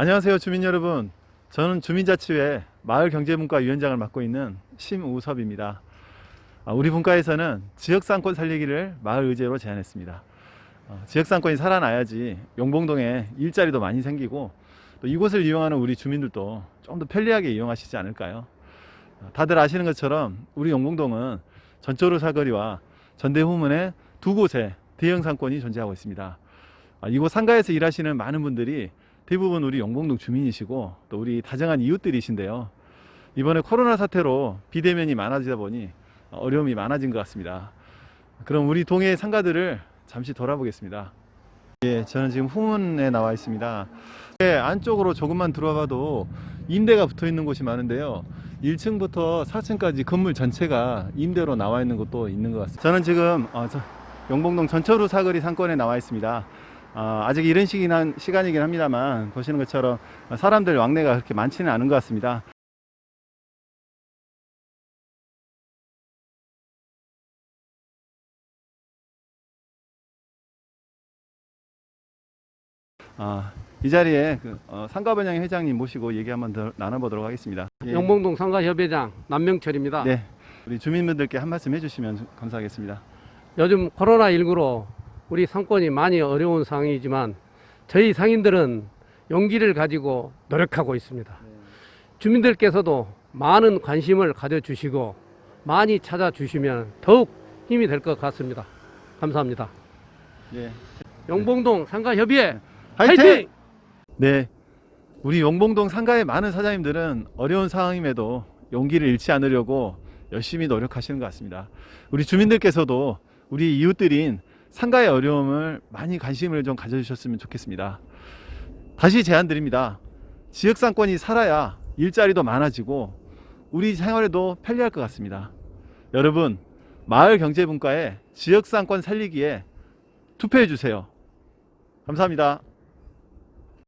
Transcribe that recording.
안녕하세요 주민 여러분. 저는 주민자치회 마을경제문과위원장을 맡고 있는 심우섭입니다. 아, 우리 분과에서는 지역상권 살리기를 마을 의제로 제안했습니다. 어, 지역상권이 살아나야지 용봉동에 일자리도 많이 생기고 또 이곳을 이용하는 우리 주민들도 좀 더 편리하게 이용하시지 않을까요? 어, 다들 아시는 것처럼 우리 용봉동은 전철호 사거리와 전대후문에 두 곳에 대형 상권이 존재하고 있습니다. 아, 이곳 상가에서 일하시는 많은 분들이 대부분 우리 영봉동 주민이시고 또 우리 다정한 이웃들이신데요. 이번에 코로나 사태로 비대면이 많아지다 보니 어려움이 많아진 것 같습니다. 그럼 우리 동해 상가들을 잠시 돌아보겠습니다. 예, 저는 지금 후문에 나와 있습니다. 예, 안쪽으로 조금만 들어와봐도 임대가 붙어 있는 곳이 많은데요. 1층부터 4층까지 건물 전체가 임대로 나와 있는 곳도 있는 것 같습니다. 저는 지금 어, 저, 영봉동 전철우 사거리 상권에 나와 있습니다. 어, 아직 시긴 한, 시간이긴 합니다만 보시는 것처럼 사람들 왕래가 그렇게 많지는 않은 것 같습니다. 아, 이 자리에 그, 어, 상가번영 회장님 모시고 얘기 한번 더 나눠보도록 하겠습니다. 예. 영봉동 상가협회장 남명철입니다. 네, 우리 주민분들께 한 말씀 해주시면 감사하겠습니다. 요즘 코로나19로 우리 상권이 많이 어려운 상황이지만 저희 상인들은 용기를 가지고 노력하고 있습니다. 주민들께서도 많은 관심을 가져주시고 많이 찾아주시면 더욱 힘이 될 것 같습니다. 감사합니다. 예. 영봉동 상가협의회 화이팅! 화이팅! 네. 우리 용봉동 상가의 많은 사장님들은 어려운 상황임에도 용기를 잃지 않으려고 열심히 노력하시는 것 같습니다. 우리 주민들께서도 우리 이웃들인 상가의 어려움을 많이 관심을 좀 가져주셨으면 좋겠습니다. 다시 제안 드립니다. 지역상권이 살아야 일자리도 많아지고 우리 생활에도 편리할 것 같습니다. 여러분, 마을 경제분과에 지역상권 살리기에 투표해 주세요. 감사합니다.